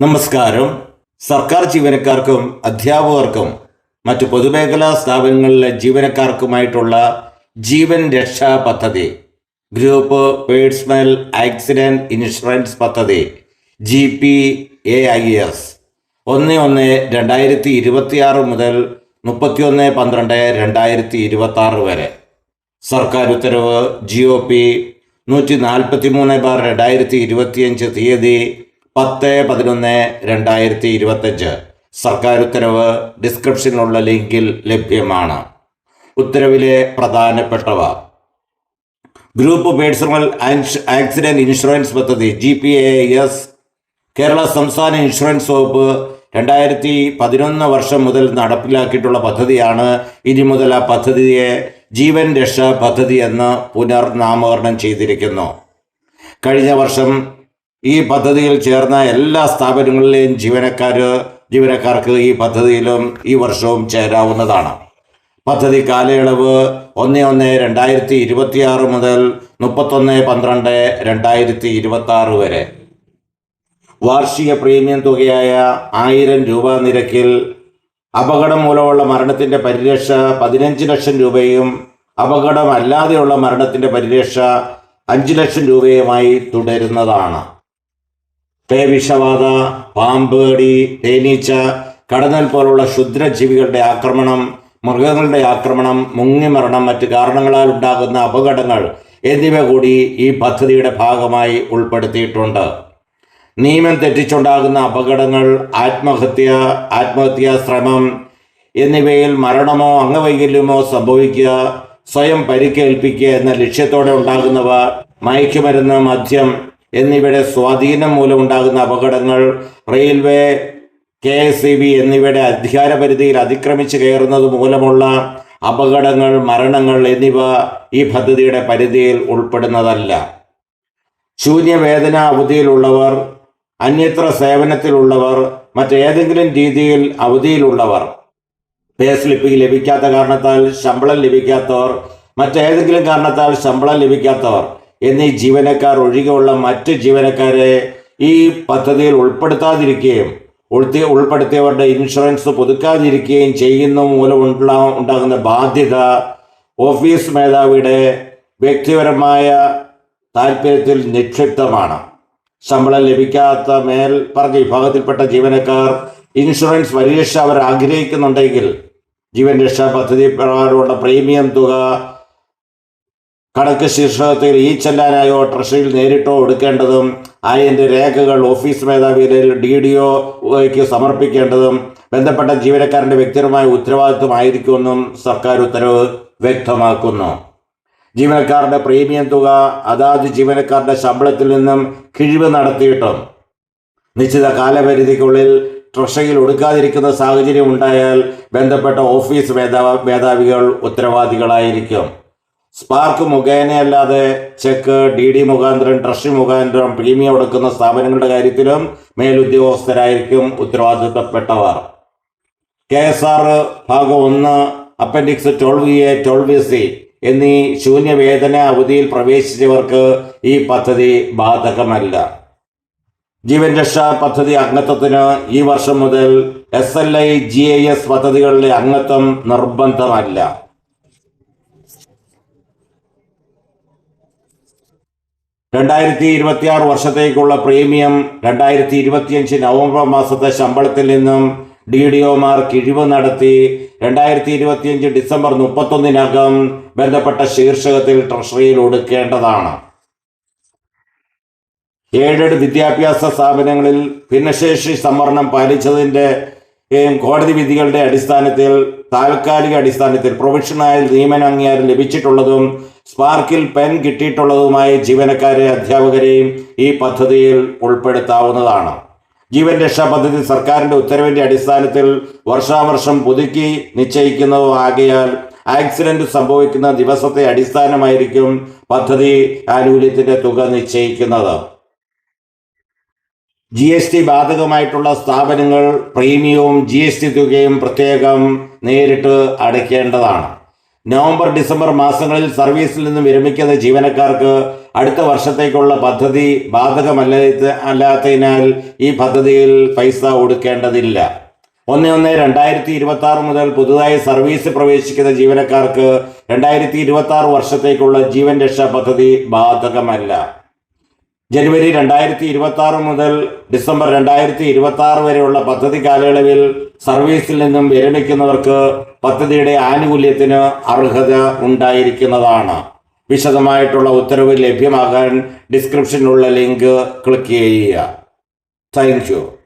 നമസ്കാരം. സർക്കാർ ജീവനക്കാർക്കും അധ്യാപകർക്കും മറ്റു പൊതുമേഖലാ സ്ഥാപനങ്ങളിലെ ജീവനക്കാർക്കുമായിട്ടുള്ള ജീവൻ രക്ഷാ പദ്ധതി ഗ്രൂപ്പ് പേഴ്സണൽ ആക്സിഡന്റ് ഇൻഷുറൻസ് പദ്ധതി G P A I S ഒന്ന് ഒന്ന് രണ്ടായിരത്തി ഇരുപത്തി ആറ് മുതൽ മുപ്പത്തിയൊന്ന് പന്ത്രണ്ട് രണ്ടായിരത്തി ഇരുപത്തി ആറ് വരെ. സർക്കാർ ഉത്തരവ് ജി ഒ പി നൂറ്റി നാൽപ്പത്തി മൂന്ന് ബാർ രണ്ടായിരത്തി ഇരുപത്തിയഞ്ച് തീയതി പത്ത് പതിനൊന്ന് രണ്ടായിരത്തി ഇരുപത്തഞ്ച്. സർക്കാർ ഉത്തരവ് ഡിസ്ക്രിപ്ഷനിലുള്ള ലിങ്കിൽ ലഭ്യമാണ്. ഉത്തരവിലെ പ്രധാനപ്പെട്ടവ. ഗ്രൂപ്പ് പേഴ്സണൽ ആക്സിഡന്റ് ഇൻഷുറൻസ് പദ്ധതി G P A S Kerala സംസ്ഥാന ഇൻഷുറൻസ് വകുപ്പ് രണ്ടായിരത്തി പതിനൊന്ന് വർഷം മുതൽ നടപ്പിലാക്കിയിട്ടുള്ള പദ്ധതിയാണ്. ഇനി മുതൽ ആ പദ്ധതിയെ ജീവൻ രക്ഷാ പദ്ധതി എന്ന് പുനർനാമകരണം ചെയ്തിരിക്കുന്നു. കഴിഞ്ഞ വർഷം ഈ പദ്ധതിയിൽ ചേർന്ന എല്ലാ സ്ഥാപനങ്ങളിലെയും ജീവനക്കാർ ജീവനക്കാർക്ക് ഈ പദ്ധതിയിലും ഈ വർഷവും ചേരാവുന്നതാണ്. പദ്ധതി കാലയളവ് ഒന്ന് ഒന്ന് രണ്ടായിരത്തി ഇരുപത്തിയാറ് മുതൽ മുപ്പത്തൊന്ന് പന്ത്രണ്ട് രണ്ടായിരത്തി ഇരുപത്തി വരെ. വാർഷിക പ്രീമിയം തുകയായ ആയിരം രൂപ നിരക്കിൽ അപകടം മൂലമുള്ള മരണത്തിന്റെ പരിരക്ഷ പതിനഞ്ച് ലക്ഷം രൂപയും അപകടമല്ലാതെയുള്ള മരണത്തിന്റെ പരിരക്ഷ അഞ്ച് ലക്ഷം രൂപയുമായി തുടരുന്നതാണ്. പേവിഷബാധ പാമ്പ് കടി തേനീച്ച കടന്നൽ പോലുള്ള ക്ഷുദ്രജീവികളുടെ ആക്രമണം മൃഗങ്ങളുടെ ആക്രമണം മുങ്ങിമരണം മറ്റ് കാരണങ്ങളാൽ ഉണ്ടാകുന്ന അപകടങ്ങൾ എന്നിവ കൂടി ഈ പദ്ധതിയുടെ ഭാഗമായി ഉൾപ്പെടുത്തിയിട്ടുണ്ട്. നിയമം തെറ്റിച്ചുണ്ടാകുന്ന അപകടങ്ങൾ ആത്മഹത്യ ആത്മഹത്യാ ശ്രമം എന്നിവയിൽ മരണമോ അംഗവൈകല്യമോ സംഭവിക്കുക സ്വയം പരിക്കേൽപ്പിക്കുക എന്ന ലക്ഷ്യത്തോടെ ഉണ്ടാകുന്നവ മയക്കുമരുന്ന് മദ്യം എന്നിവയുടെ സ്വാധീനം മൂലമുണ്ടാകുന്ന അപകടങ്ങൾ railway K S E B എന്നിവയുടെ അധികാരപരിധിയിൽ അതിക്രമിച്ച് കയറുന്നത് മൂലമുള്ള അപകടങ്ങൾ മരണങ്ങൾ എന്നിവ ഈ പദ്ധതിയുടെ പരിധിയിൽ ഉൾപ്പെടുന്നതല്ല. ശൂന്യവേദന അവധിയിലുള്ളവർ അന്യത്ര സേവനത്തിലുള്ളവർ മറ്റേതെങ്കിലും രീതിയിൽ അവധിയിലുള്ളവർ പേ സ്ലിപ്പ് ലഭിക്കാത്ത കാരണത്താൽ ശമ്പളം ലഭിക്കാത്തവർ മറ്റേതെങ്കിലും കാരണത്താൽ ശമ്പളം ലഭിക്കാത്തവർ എന്നീ ജീവനക്കാർ ഒഴികെയുള്ള മറ്റ് ജീവനക്കാരെ ഈ പദ്ധതിയിൽ ഉൾപ്പെടുത്താതിരിക്കുകയും ഉൾത്തി ഉൾപ്പെടുത്തിയവരുടെ ഇൻഷുറൻസ് പുതുക്കാതിരിക്കുകയും ചെയ്യുന്ന മൂലം ഉണ്ടാ ഉണ്ടാകുന്ന ബാധ്യത ഓഫീസ് മേധാവിയുടെ വ്യക്തിപരമായ താല്പര്യത്തിൽ നിക്ഷിപ്തമാണ്. ശമ്പളം ലഭിക്കാത്ത മേൽ പറഞ്ഞ വിഭാഗത്തിൽപ്പെട്ട ജീവനക്കാർ ഇൻഷുറൻസ് പരിരക്ഷ അവർ ആഗ്രഹിക്കുന്നുണ്ടെങ്കിൽ ജീവൻ രക്ഷാ പദ്ധതി പ്രകാരമുള്ള പ്രീമിയം തുക കണക്ക് ശീർഷകത്തിൽ ഈ ചെല്ലാനായോ ട്രഷറിയിൽ നേരിട്ടോ എടുക്കേണ്ടതും അതിന്റെ രേഖകൾ ഓഫീസ് മേധാവിയിൽ ഡി ഡി ഒക്ക് സമർപ്പിക്കേണ്ടതും ബന്ധപ്പെട്ട ജീവനക്കാരന്റെ വ്യക്തിപരമായ ഉത്തരവാദിത്വമായിരിക്കുമെന്നും സർക്കാർ ഉത്തരവ് വ്യക്തമാക്കുന്നു. ജീവനക്കാരുടെ പ്രീമിയം തുക അതാത് ജീവനക്കാരുടെ ശമ്പളത്തിൽ നിന്നും കിഴിവ് നടത്തിയിട്ടും നിശ്ചിത കാലപരിധിക്കുള്ളിൽ ട്രഷറിയിൽ ഒടുക്കാതിരിക്കുന്ന സാഹചര്യം ഉണ്ടായാൽ ബന്ധപ്പെട്ട ഓഫീസ് മേധാവി മേധാവികൾ ഉത്തരവാദികളായിരിക്കും. സ്പാർക്ക് മുഖേനയല്ലാതെ ചെക്ക് ഡി ഡി മുഖാന്തരം ട്രഷറി മുഖാന്തരം പ്രീമിയം എടുക്കുന്ന സ്ഥാപനങ്ങളുടെ കാര്യത്തിലും മേലുദ്യോഗസ്ഥരായിരിക്കും ഉത്തരവാദിത്തപ്പെട്ടവർ. കെ എസ് ആർ ഭാഗം ഒന്ന് appendix twelve A twelve C എന്നീ ശൂന്യവേതന അവധിയിൽ പ്രവേശിച്ചവർക്ക് ഈ പദ്ധതി ബാധകമല്ല. ജീവൻ രക്ഷാ പദ്ധതി അംഗത്വത്തിന് ഈ വർഷം മുതൽ S L I G I S പദ്ധതികളിലെ അംഗത്വം നിർബന്ധമല്ല. രണ്ടായിരത്തി ഇരുപത്തിയാറ് വർഷത്തേക്കുള്ള പ്രീമിയം രണ്ടായിരത്തി ഇരുപത്തിയഞ്ച് നവംബർ മാസത്തെ ശമ്പളത്തിൽ നിന്നും ഡി ഡി ഒമാർ കിഴിവ് നടത്തി രണ്ടായിരത്തി ഇരുപത്തിയഞ്ച് ഡിസംബർ മുപ്പത്തൊന്നിനകം ബന്ധപ്പെട്ട ശീർഷകത്തിൽ ട്രഷറിയിൽ ഒടുക്കേണ്ടതാണ് എയ്ഡഡ് വിദ്യാഭ്യാസ സ്ഥാപനങ്ങളിൽ ഭിന്നശേഷി സംവരണം പാലിച്ചതിന്റെ കോടതി വിധികളുടെ അടിസ്ഥാനത്തിൽ താൽക്കാലിക അടിസ്ഥാനത്തിൽ പ്രൊഫഷണൽ നിയമന അംഗീകാരം ലഭിച്ചിട്ടുള്ളതും സ്പാർക്കിൽ പെൻ കിട്ടിയിട്ടുള്ളതുമായ ജീവനക്കാരെ അധ്യാപകരെയും ഈ പദ്ധതിയിൽ ഉൾപ്പെടുത്താവുന്നതാണ്. ജീവൻ രക്ഷാ പദ്ധതി സർക്കാരിന്റെ ഉത്തരവിന്റെ അടിസ്ഥാനത്തിൽ വർഷാവർഷം പുതുക്കി നിശ്ചയിക്കുന്നതുമാകിയാൽ ആക്സിഡന്റ് സംഭവിക്കുന്ന ദിവസത്തെ അടിസ്ഥാനമായിരിക്കും പദ്ധതി ആനുകൂല്യത്തിന്റെ തുക നിശ്ചയിക്കുന്നത്. ജി എസ് ടി ബാധകമായിട്ടുള്ള സ്ഥാപനങ്ങൾ പ്രീമിയവും ജി എസ് ടി തുകയും പ്രത്യേകം നേരിട്ട് അടയ്ക്കേണ്ടതാണ്. നവംബർ ഡിസംബർ മാസങ്ങളിൽ സർവീസിൽ നിന്ന് വിരമിക്കുന്ന ജീവനക്കാർക്ക് അടുത്ത വർഷത്തേക്കുള്ള പദ്ധതി ബാധകമല്ല അല്ലാത്തതിനാൽ ഈ പദ്ധതിയിൽ പൈസ ഒടുക്കേണ്ടതില്ല. ഒന്ന് ഒന്ന് രണ്ടായിരത്തി ഇരുപത്തി ആറ് മുതൽ പുതുതായി സർവീസ് പ്രവേശിക്കുന്ന ജീവനക്കാർക്ക് രണ്ടായിരത്തി ഇരുപത്തി ആറ് വർഷത്തേക്കുള്ള ജീവൻ രക്ഷാ പദ്ധതി ബാധകമല്ല. ജനുവരി രണ്ടായിരത്തി ഇരുപത്തി ആറ് മുതൽ ഡിസംബർ രണ്ടായിരത്തി ഇരുപത്തി ആറ് വരെയുള്ള പദ്ധതി കാലയളവിൽ സർവീസിൽ നിന്നും വിരമിക്കുന്നവർക്ക് പദ്ധതിയുടെ ആനുകൂല്യത്തിന് അർഹത ഉണ്ടായിരിക്കുന്നതാണ്. വിശദമായിട്ടുള്ള ഉത്തരവ് ലഭ്യമാകാൻ ഡിസ്ക്രിപ്ഷനിലുള്ള ലിങ്ക് ക്ലിക്ക് ചെയ്യുക. Thank you.